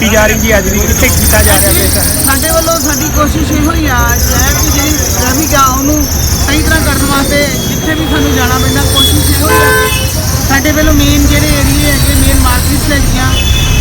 ਕੀਤੀ ਜਾ ਰਹੀ ਜੀ ਅੱਜ ਵੀ ਕਿੱਥੇ ਕੀਤਾ ਜਾ ਰਿਹਾ ਤੇ ਸਾਡੇ ਵੱਲੋਂ ਸਾਡੀ ਕੋਸ਼ਿਸ਼ ਇਹੋ ਹੀ ਆ ਸ਼ਹਿਰ ਦੀ ਜਿਹੜੀ ਟ੍ਰੈਫਿਕ ਆ ਉਹਨੂੰ ਸਹੀ ਤਰ੍ਹਾਂ ਕਰਨ ਵਾਸਤੇ ਜਿੱਥੇ ਵੀ ਸਾਨੂੰ ਜਾਣਾ ਪੈਂਦਾ ਕੋਸ਼ਿਸ਼ ਇਹੋ ਹੀ ਆ। ਸਾਡੇ ਵੱਲੋਂ ਮੇਨ ਜਿਹੜੇ ਏਰੀਏ ਹੈਗੇ ਮੇਨ ਮਾਰਕੀਟਸ ਹੈਗੀਆਂ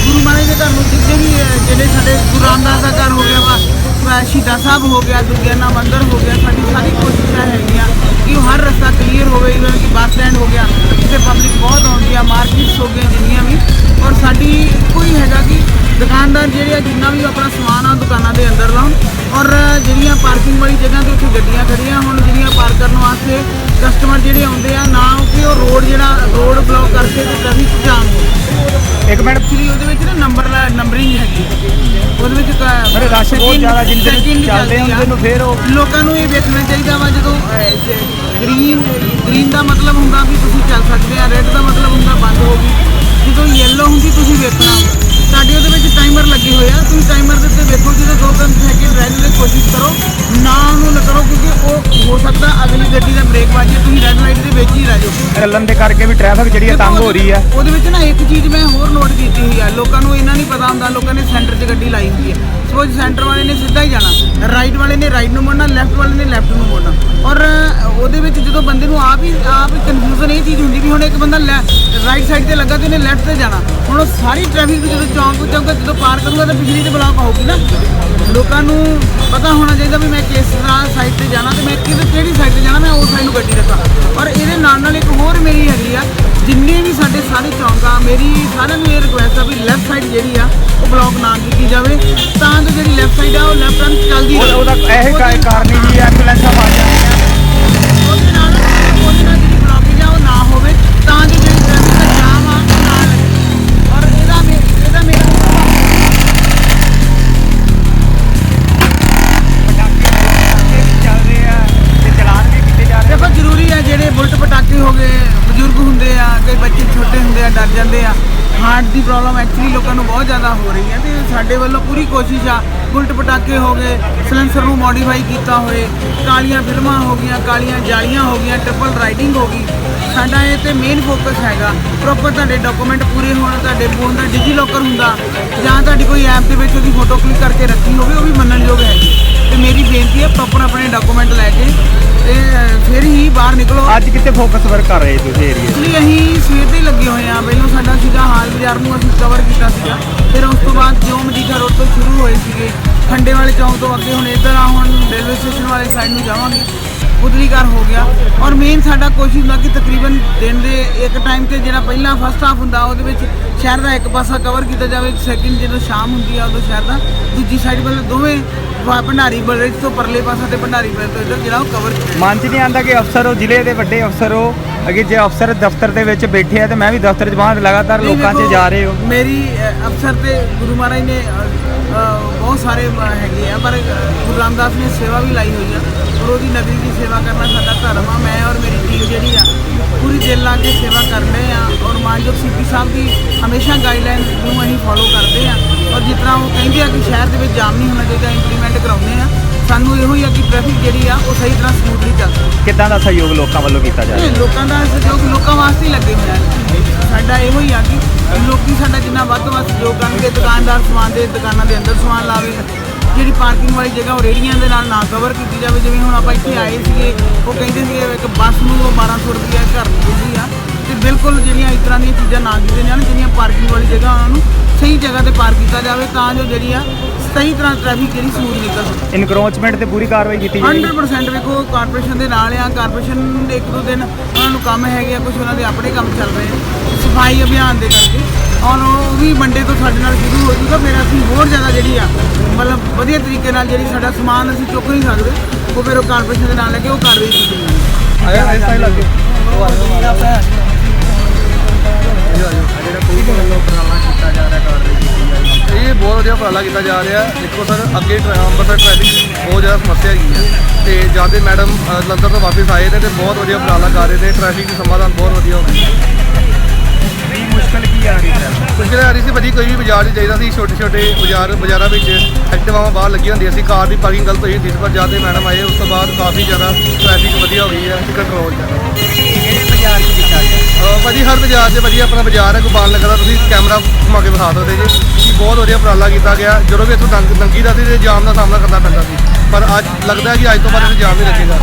ਗੁਰੂ ਮਹਾਰਾਜ ਦੇ ਘਰ ਨੂੰ ਜਿੱਥੇ ਵੀ ਅਹ, ਜਿਹੜੇ ਸਾਡੇ ਗੁਰੂ ਰਾਮਦਾਸ ਦਾ ਘਰ ਹੋ ਗਿਆ ਵਾ ਅਹ, ਸ਼ਹੀਦਾਂ ਸਾਹਿਬ ਹੋ ਗਿਆ ਦੁਰਗਿਆਨਾ ਮੰਦਿਰ ਹੋ ਗਿਆ ਸਾਡੀ ਸਾਰੀ ਕੋਸ਼ਿਸ਼ਾਂ ਹੈਗੀਆਂ ਕਿ ਉਹ ਹਰ ਰਸਤਾ ਕਲੀਅਰ ਹੋਵੇ ਜਿਵੇਂ ਕਿ ਬੱਸ ਸਟੈਂਡ ਹੋ ਗਿਆ ਜਿੱਥੇ ਪਬਲਿਕ ਬਹੁਤ ਆਉਂਦੀ ਆ ਮਾਰਕੀਟਸ ਹੋ ਗਈਆਂ ਜਿੰਨੀਆਂ ਵੀ ਔਰ ਸਾਡੀ ਕੋਈ ਹੈਗਾ ਕਿ ਦੁਕਾਨਦਾਰ ਜਿਹੜੇ ਆ ਜਿੰਨਾ ਵੀ ਆਪਣਾ ਸਮਾਨ ਆ ਦੁਕਾਨਾਂ ਦੇ ਅੰਦਰ ਲਾਉਣ। ਔਰ ਜਿਹੜੀਆਂ ਪਾਰਕਿੰਗ ਵਾਲੀ ਜਗ੍ਹਾ ਤੇ ਉੱਥੇ ਗੱਡੀਆਂ ਖੜੀਆਂ ਹੁਣ ਜਿਹੜੀਆਂ ਪਾਰਕ ਕਰਨ ਵਾਸਤੇ ਕਸਟਮਰ ਜਿਹੜੇ ਆਉਂਦੇ ਆ ਨਾ ਕਿ ਉਹ ਰੋਡ ਜਿਹੜਾ ਰੋਡ ਬਲੌਕ ਕਰਕੇ ਤੇ ਟ੍ਰੈਫਿਕ ਜਾਮ ਹੋ ਇੱਕ ਮਿੰਟ। ਐਕਚੁਅਲੀ ਉਹਦੇ ਵਿੱਚ ਨਾ ਨੰਬਰ ਨੰਬਰਿੰਗ ਹੈਗੀ। ਉਹਦੇ ਵਿੱਚ ਮੇਰੇ ਰਸ਼ ਬਹੁਤ ਜ਼ਿਆਦਾ ਜਿੰਦੇ ਚੱਲਦੇ ਹੁੰਦੇ। ਨੂੰ ਫਿਰ ਉਹ ਲੋਕਾਂ ਨੂੰ ਇਹ ਵੇਖਣਾ ਚਾਹੀਦਾ ਵਾ ਜਦੋਂ ਗ੍ਰੀਨ ਗ੍ਰੀਨ ਦਾ ਮਤਲਬ ਹੁੰਦਾ ਵੀ ਤੁਸੀਂ ਚੱਲ ਸਕਦੇ ਆ ਰੈੱਡ ਦਾ ਮਤਲਬ ਹੁੰਦਾ ਬੰਦ ਹੋ ਗਈ। ਜਦੋਂ ਟਾਈਮਰ ਲੱਗੇ ਹੋਏ ਆ। ਤੁਸੀਂ ਟਾਈਮਰ ਦੇ ਉੱਤੇ ਵੇਖੋ ਜਦੋਂ ਦੋ ਤਿੰਨ ਸੈਕਿੰਡ ਰਹਿਣ ਦੀ ਕੋਸ਼ਿਸ਼ ਕਰੋ। ਨਾ ਉਹਨੂੰ ਨਾ ਕਰੋ ਕਿਉਂਕਿ ਉਹ ਹੋ ਸਕਦਾ ਅਗਲੀ ਗੱਡੀ ਦਾ ਬ੍ਰੇਕ ਵੱਜੇ ਤੁਸੀਂ ਰੈੱਡ ਲਾਈਟ ਦੇ ਵਿੱਚ ਹੀ ਰਹਿ ਜਾਓ। ਚੱਲਣ ਦੇ ਕਰਕੇ ਵੀ ਟ੍ਰੈਫਿਕ ਜਿਹੜੀ ਹੈ ਤੰਗ ਹੋ ਰਹੀ ਹੈ ਉਹਦੇ ਵਿੱਚ ਨਾ ਇੱਕ ਚੀਜ਼ ਮੈਂ ਹੋਰ ਨੋਟ ਕੀਤੀ ਹੋਈ ਆ। ਲੋਕਾਂ ਨੂੰ ਇਹਨਾਂ ਨਹੀਂ ਪਤਾ ਹੁੰਦਾ ਲੋਕਾਂ ਨੇ ਸੈਂਟਰ 'ਚ ਗੱਡੀ ਲਾਈ ਹੁੰਦੀ ਹੈ ਸਪੋਜ਼ ਸੈਂਟਰ ਵਾਲੇ ਨੇ ਸਿੱਧਾ ਹੀ ਜਾਣਾ। ਰਾਈਟ ਵਾਲੇ ਨੇ ਰਾਈਟ ਨੂੰ ਮੁੜਨਾ ਲੈਫਟ ਵਾਲੇ ਨੇ ਲੈਫਟ ਨੂੰ ਮੁੜਨਾ। ਔਰ ਉਹਦੇ ਵਿੱਚ ਜਦੋਂ ਬੰਦੇ ਨੂੰ ਆਪ ਹੀ ਆਪ ਹੀ ਕਨਫਿਊਜ਼ਨ ਇਹ ਚੀਜ਼ ਹੁੰਦੀ ਵੀ ਹੁਣ ਇੱਕ ਬੰਦਾ ਰਾਈਟ ਸਾਈਡ ਤੇ ਲੱਗਾ ਤੇ ਉਹਨੇ ਲੈਫਟ ਤੇ ਜਾਣਾ। ਹੁਣ ਉਹ ਸਾਰੀ ਟ੍ਰੈਫਿਕ ਜਦੋਂ ਚੌਂਕ ਚੌਂਕ ਜਦੋਂ ਪਾਰ ਕਰੂਗਾ ਤਾਂ ਪਿਛਲੀ ਤੇ ਬਲਾਕ ਹੋਊਗੀ ਨਾ। ਲੋਕਾਂ ਨੂੰ ਪਤਾ ਹੋਣਾ ਚਾਹੀਦਾ ਵੀ ਮੈਂ ਕਿਸ ਤਰ੍ਹਾਂ ਸਾਈਡ ਤੇ ਜਾਣਾ ਤੇ ਮੈਂ ਕਿਹਦੇ ਕਿਹੜੀ ਸਾਈਡ ਤੇ ਜਾਣਾ ਮੈਂ ਉਸ ਸਾਈਡ ਨੂੰ ਗੱਡੀ ਰੱਖਾਂ। ਔਰ ਇਹਦੇ ਨਾਲ ਨਾਲ ਇੱਕ ਹੋਰ ਮੇਰੀ ਹੈਗੀ ਆ ਜਿੰਨੇ ਵੀ ਸਾਡੇ ਸਾਰੇ ਚੌਂਕ ਮੇਰੀ ਸਾਰਿਆਂ ਨੂੰ ਇਹ ਰਿਕੁਐਸਟ ਆ ਵੀ ਲੈਫਟ ਸਾਈਡ ਜਿਹੜੀ ਆ ਉਹ ਬਲੌਕ ਨਾ ਕੀਤੀ ਜਾਵੇ। ਤਾਂ ਜੋ ਜਿਹੜੀ ਲੈਫਟ ਸਾਈਡ ਆ ਉਹ ਲੈਫਟ ਰਨ ਚੱਲਦੀ ਰਹੇ। ਉਹਦਾ ਇਹ ਕਾਰਨ ਹੀ ਐਂਬੂਲੈਂਸਾਂ ਆ ਜਾਂਦੀਆਂ ਉਹਦੇ ਨਾਲ ਉਹਦੇ ਨਾਲ ਜਿਹੜੀ ਬਲੌਕੇਜ ਆ ਉਹ ਨਾ ਹੋਵੇ ਤਾਂ ਜੋ ਜਿਹੜੀ ਟ੍ਰੈਫਿਕ ਦਾ ਜਾਮ ਆ ਉਹ ਨਾ ਲੱਗੇ ਔਰ ਇਹਦਾ ਮੇ- ਇਹਦਾ ਮੇਰਾ ਪਟਾਕੇ ਵੀ ਚੱਲ ਰਹੇ ਆ ਤੇ ਚਲਾਨ ਵੀ ਕੀਤੇ ਜਾ ਰਹੇ ਦੇਖੋ ਜ਼ਰੂਰੀ ਆ ਜਿਹੜੇ ਬੁਲਟ ਪਟਾਕੇ ਹੋ ਗਏ ਬਜ਼ੁਰਗ ਹੁੰਦੇ ਆ ਕਈ ਬੱਚੇ ਛੋਟੇ ਡਰ ਜਾਂਦੇ ਆ। ਹਾਰਟ ਦੀ ਪ੍ਰੋਬਲਮ ਐਕਚੁਅਲੀ ਲੋਕਾਂ ਨੂੰ ਬਹੁਤ ਜ਼ਿਆਦਾ ਹੋ ਰਹੀ ਹੈ ਤੇ ਸਾਡੇ ਵੱਲੋਂ ਪੂਰੀ ਕੋਸ਼ਿਸ਼ ਆ ਬੁਲਟ ਪਟਾਕੇ ਹੋ ਗਏ ਸਲੈਂਸਰ ਨੂੰ ਮੋਡੀਫਾਈ ਕੀਤਾ ਹੋਏ, ਕਾਲੀਆਂ ਫਿਲਮਾਂ ਹੋ ਗਈਆਂ, ਕਾਲੀਆਂ ਜਾਲੀਆਂ ਹੋ ਗਈਆਂ ਟ੍ਰਿਪਲ ਰਾਈਡਿੰਗ ਹੋ ਗਈ। ਸਾਡਾ ਇਹ ਤੇ ਮੇਨ ਫੋਕਸ ਹੈਗਾ। ਪ੍ਰੋਪਰ ਤੁਹਾਡੇ ਡਾਕੂਮੈਂਟ ਪੂਰੇ ਹੋਣ, ਤੁਹਾਡੇ ਫੋਨ ਦਾ ਡਿਜੀ ਲੋਕਰ ਹੁੰਦਾ, ਜਾਂ ਤੁਹਾਡੀ ਕੋਈ ਐਪ ਦੇ ਵਿੱਚ ਉਹਦੀ ਫੋਟੋ ਕਲਿੱਕ ਕਰਕੇ ਰੱਖੀ ਹੋਵੇ, ਉਹ ਵੀ ਮੰਨਣਯੋਗ ਹੈਗੀ। ਤੇ ਮੇਰੀ ਬੇਨਤੀ ਹੈ ਪ੍ਰੋਪਰ ਆਪਣੇ ਡਾਕੂਮੈਂਟ ਲੈ ਕੇ ਤੇ ਫਿਰ ਹੀ ਬਾਹਰ ਨਿਕਲੋ। ਅੱਜ ਕਿੱਥੇ ਫੋਕਸ ਵਰਕ ਕਰ ਰਹੇ ਤੁਸੀਂ ਏਰੀਆ ਐਕਚੁਅਲੀ ਅਸੀਂ ਸਵੇਰ ਦੇ ਹੀ ਲੱਗੇ ਹੋਏ ਆ ਪਹਿਲਾਂ ਸਾਡਾ ਸੀਗਾ ਹਾਲ ਬਾਜ਼ਾਰ ਨੂੰ ਅਸੀਂ ਕਵਰ ਕੀਤਾ ਸੀਗਾ। ਫਿਰ ਉਸ ਤੋਂ ਬਾਅਦ ਜੋ ਮਜੀਠਾ ਰੋਡ ਤੋਂ ਸ਼ੁਰੂ ਹੋਏ ਸੀਗੇ। ਖੰਡੇ ਵਾਲੇ ਚੌਂਕ ਤੋਂ ਅੱਗੇ ਹੁਣ ਇੱਧਰ ਆ ਹੁਣ ਰੇਲਵੇ ਸਟੇਸ਼ਨ ਵਾਲੇ ਸਾਈਡ ਨੂੰ ਜਾਵਾਂਗੇ। ਉਧਰੀ ਘਰ ਹੋ ਗਿਆ। ਔਰ ਮੇਨ ਸਾਡਾ ਕੋਸ਼ਿਸ਼ ਹੁੰਦਾ ਕਿ ਤਕਰੀਬਨ ਦਿਨ ਦੇ ਇੱਕ ਟਾਈਮ ਤੇ ਜਿਹੜਾ ਪਹਿਲਾਂ ਫਸਟ ਹਾਫ ਹੁੰਦਾ ਉਹਦੇ ਵਿੱਚ ਸ਼ਹਿਰ ਦਾ ਇੱਕ ਪਾਸਾ ਕਵਰ ਕੀਤਾ ਜਾਵੇ। ਸੈਕਿੰਡ ਜਦੋਂ ਸ਼ਾਮ ਹੁੰਦੀ ਆ ਉਦੋਂ ਸ਼ਹਿਰ ਦਾ। ਦੂਜੀ ਸਾਈਡ ਵੱਲ ਦੋਵੇਂ ਭੰਡਾਰੀ ਬਲਰੇਜ ਤੋਂ ਪਰਲੇ ਪਾਸਾ ਤੇ ਭੰਡਾਰੀ ਬਲਰੇਜ ਤੋਂ ਇੱਧਰ ਜਿਹੜਾ ਉਹ ਕਵਰ ਮਨ 'ਚ ਨਹੀਂ ਆਉਂਦਾ ਕਿ ਅਫਸਰ ਉਹ ਜ਼ਿਲ੍ਹੇ ਦੇ ਵੱਡੇ ਅਫਸਰ ਹੋ ਅਗੇ ਜੇ ਅਫਸਰ ਦਫ਼ਤਰ ਦੇ ਵਿੱਚ ਬੈਠੇ ਆ ਤੇ ਮੈਂ ਵੀ ਦਫ਼ਤਰ 'ਚ ਬਾਹਰ ਲਗਾਤਾਰ ਲੋਕਾਂ 'ਚ ਜਾ ਰਹੇ ਹੋ। ਮੇਰੀ ਅਫਸਰ ਤੇ ਗੁਰੂ ਮਹਾਰਾਜ ਨੇ ਬਹੁਤ ਸਾਰੇ ਹੈਗੇ ਆ ਪਰ ਗੁਰੂ ਰਾਮਦਾਸ ਨੇ ਸੇਵਾ ਵੀ ਲਾਈ ਹੋਈ ਆ ਔਰ ਉਹਦੀ ਨਗਰੀ ਦੀ ਸੇਵਾ ਕਰਨਾ ਸਾਡਾ ਧਰਮ ਆ ਮੈਂ ਔਰ ਮੇਰੀ ਟੀਮ ਜਿਹੜੀ ਆ ਪੂਰੀ ਦਿਲ ਲਾ ਕੇ ਸੇਵਾ ਕਰਨੇ ਆ ਔਰ ਮਾਨਯੋਗ ਸੀਪੀ ਸਾਹਿਬ ਦੀ ਹਮੇਸ਼ਾ ਗਾਈਡਲਾਈਨ ਨੂੰ ਅਸੀਂ ਫੋਲੋ ਕਰਦੇ ਆ। ਔਰ ਜਿਸ ਤਰ੍ਹਾਂ ਉਹ ਕਹਿੰਦੇ ਆ ਕਿ ਸ਼ਹਿਰ ਦੇ ਵਿੱਚ ਜਾਮ ਨਹੀਂ ਹੋਣਾ ਚਾਹੀਦਾ ਇੰਪਲੀਮੈਂਟ ਕਰਾਉਂਦੇ ਆ ਸਾਨੂੰ ਇਹੋ ਹੀ ਆ ਕਿ ਟ੍ਰੈਫਿਕ ਜਿਹੜੀ ਆ ਉਹ ਸਹੀ ਤਰ੍ਹਾਂ ਸਮੂਥਲੀ ਚੱਲਦੀ ਕਿੱਦਾਂ ਦਾ ਸਹਿਯੋਗ ਲੋਕਾਂ ਵੱਲੋਂ ਕੀਤਾ ਜਾ ਰਿਹਾ? ਲੋਕਾਂ ਦਾ ਸਹਿਯੋਗ ਲੋਕਾਂ ਵਾਸਤੇ ਹੀ ਲੱਗੇ ਹੋਏ ਆ। ਸਾਡਾ ਇਹੋ ਹੀ ਆ ਕਿ ਲੋਕੀ ਸਾਡਾ ਜਿੰਨਾ ਵੱਧ ਤੋਂ ਵੱਧ ਸਹਿਯੋਗ ਕਰਨਗੇ ਦੁਕਾਨਦਾਰ ਸਮਾਨ ਦੇ ਦੁਕਾਨਾਂ ਦੇ ਅੰਦਰ ਸਮਾਨ ਲਾਵੇ ਜਿਹੜੀ ਪਾਰਕਿੰਗ ਵਾਲੀ ਜਗ੍ਹਾ ਉਹ ਰੇੜੀਆਂ ਦੇ ਨਾਲ ਨਾ ਕਵਰ ਕੀਤੀ ਜਾਵੇ। ਜਿਵੇਂ ਹੁਣ ਆਪਾਂ ਇੱਥੇ ਆਏ ਸੀਗੇ ਉਹ ਕਹਿੰਦੇ ਸੀਗੇ ਇੱਕ ਬੱਸ ਨੂੰ ਉਹ 1200 ਰੁਪਏ ਘਰ ਦਿੰਦੀ ਆ। ਬਿਲਕੁਲ ਜਿਹੜੀਆਂ ਇਸ ਤਰ੍ਹਾਂ ਦੀਆਂ ਚੀਜ਼ਾਂ ਨਾ ਕੀਤੀਆਂ ਜਾਣ ਜਿਹੜੀਆਂ ਪਾਰਕਿੰਗ ਵਾਲੀ ਜਗ੍ਹਾ ਉਹਨਾਂ ਨੂੰ ਸਹੀ ਜਗ੍ਹਾ ਤੇ ਪਾਰਕ ਕੀਤਾ ਜਾਵੇ ਤਾਂ ਜੋ ਜਿਹੜੀ ਆ ਸਹੀ ਤਰ੍ਹਾਂ ਟ੍ਰੈਫਿਕ ਜਿਹੜੀ ਸਮੂਥ ਨਿਕਲ ਸਕੇ। ਇਨਕਰੋਚਮੈਂਟ ਤੇ ਪੂਰੀ ਕਾਰਵਾਈ ਕੀਤੀ ਜਾਏਗੀ। 100% ਵੇਖੋ ਕਾਰਪੋਰੇਸ਼ਨ ਦੇ ਨਾਲ ਆ ਕਾਰਪੋਰੇਸ਼ਨ ਦੇ ਇੱਕ ਦੋ ਦਿਨ ਉਹਨਾਂ ਨੂੰ ਕੰਮ ਹੈਗੇ ਆ ਕੁਝ ਉਹਨਾਂ ਦੇ ਆਪਣੇ ਕੰਮ ਚੱਲ ਰਹੇ ਆ ਸਫ਼ਾਈ ਅਭਿਆਨ ਦੇ ਕਰਕੇ। ਔਰ ਉਹ ਵੀ ਮੰਡੇ ਤੋਂ ਸਾਡੇ ਨਾਲ ਸ਼ੁਰੂ ਹੋ ਜੂਗਾ ਫਿਰ ਅਸੀਂ ਹੋਰ ਜ਼ਿਆਦਾ ਜਿਹੜੀ ਆ ਮਤਲਬ ਵਧੀਆ ਤਰੀਕੇ ਨਾਲ ਜਿਹੜੀ ਸਾਡਾ ਸਮਾਨ ਅਸੀਂ ਚੁੱਕ ਨਹੀਂ ਸਕਦੇ ਉਹ ਫਿਰ ਉਹ ਕਾਰਪੋਰੇਸ਼ਨ ਦੇ ਨਾਲ ਲੈ ਕੇ ਉਹ ਕਾਰਵਾਈ ਕੀਤੀ ਜਾਊਗੀ ਆਇਆ ਇਸ ਸਾਈਡ ਲੱਗੇ। ਇਹ ਬਹੁਤ ਵਧੀਆ ਉਪਰਾਲਾ ਕੀਤਾ ਜਾ ਰਿਹਾ। ਦੇਖੋ ਸਰ ਅੱਗੇ ਟ੍ਰੈ- ਅੰਮ੍ਰਿਤਸਰ ਟ੍ਰੈਫਿਕ ਬਹੁਤ ਜ਼ਿਆਦਾ ਸਮੱਸਿਆ ਹੈਗੀ ਹੈ। ਤੇ ਜਦ ਦੇ ਮੈਡਮ ਅ, ਲੰਡਨ ਤੋਂ ਵਾਪਸ ਆਏ ਨੇ ਤੇ ਬਹੁਤ ਵਧੀਆ ਉਪਰਾਲਾ ਕਰ ਰਹੇ ਨੇ। ਟ੍ਰੈਫਿਕ ਦੀ ਸਮਾਧਾਨ ਬਹੁਤ ਵਧੀਆ ਹੋ ਗਿਆ ਨਹੀਂ ਮੁਸ਼ਕਲ ਕੀ ਆ ਰਹੀ ਹੈ? ਮੁਸ਼ਕਿਲ ਆ ਰਹੀ ਸੀ ਭਾਜੀ ਕੋਈ ਵੀ ਬਾਜ਼ਾਰ 'ਚ ਚਾਹੀਦਾ ਸੀ। ਛੋਟੇ ਛੋਟੇ ਬਾਜ਼ਾਰ ਬਾਜ਼ਾਰਾਂ ਵਿੱਚ ਐਕਟਿਵਾਵਾਂ ਬਾਹਰ ਲੱਗੀਆਂ ਹੁੰਦੀਆਂ ਸੀ। ਕਾਰ ਦੀ ਪਾਰਕਿੰਗ ਗਲਤ ਹੋਈ ਹੁੰਦੀ ਸੀ ਪਰ ਜਦ ਦੇ ਮੈਡਮ ਆਏ ਉਸ ਤੋਂ ਬਾਅਦ ਕਾਫੀ ਜ਼ਿਆਦਾ ਟ੍ਰੈਫਿਕ ਵਧੀਆ ਹੋ ਗਈ ਹੈ ਕੰਟਰੋਲ ਜ਼ਿਆਦਾ ਕਿਹੜੇ ਬਾਜ਼ਾਰ 'ਚ ਕੀਤਾ ਗਿਆ? ਭਾਜੀ, ਹਰ ਬਾਜ਼ਾਰ 'ਚ ਭਾਜੀ ਆਪਣਾ ਬਾਜ਼ਾਰ ਹੈ, ਗੋਪਾਲ ਨਗਰ ਦਾ, ਤੁਸੀਂ ਕੈਮਰਾ ਘੁਮਾ ਕੇ ਵਿਖਾ ਸਕਦੇ ਜੀ। ਕਿ ਬਹੁਤ ਵਧੀਆ ਉਪਰਾਲਾ ਕੀਤਾ ਗਿਆ। ਜਦੋਂ ਵੀ ਇੱਥੋਂ ਲੰਘ ਲੰਘੀ ਦਾ ਸੀ ਤੇ ਜਾਮ ਦਾ ਸਾਹਮਣਾ ਕਰਨਾ ਪੈਂਦਾ ਸੀ। ਪਰ ਅੱਜ ਲੱਗਦਾ ਕਿ ਅੱਜ ਤੋਂ ਬਾਅਦ ਇਹ ਜਾਮ ਨਹੀਂ ਲੱਗੇਗਾ।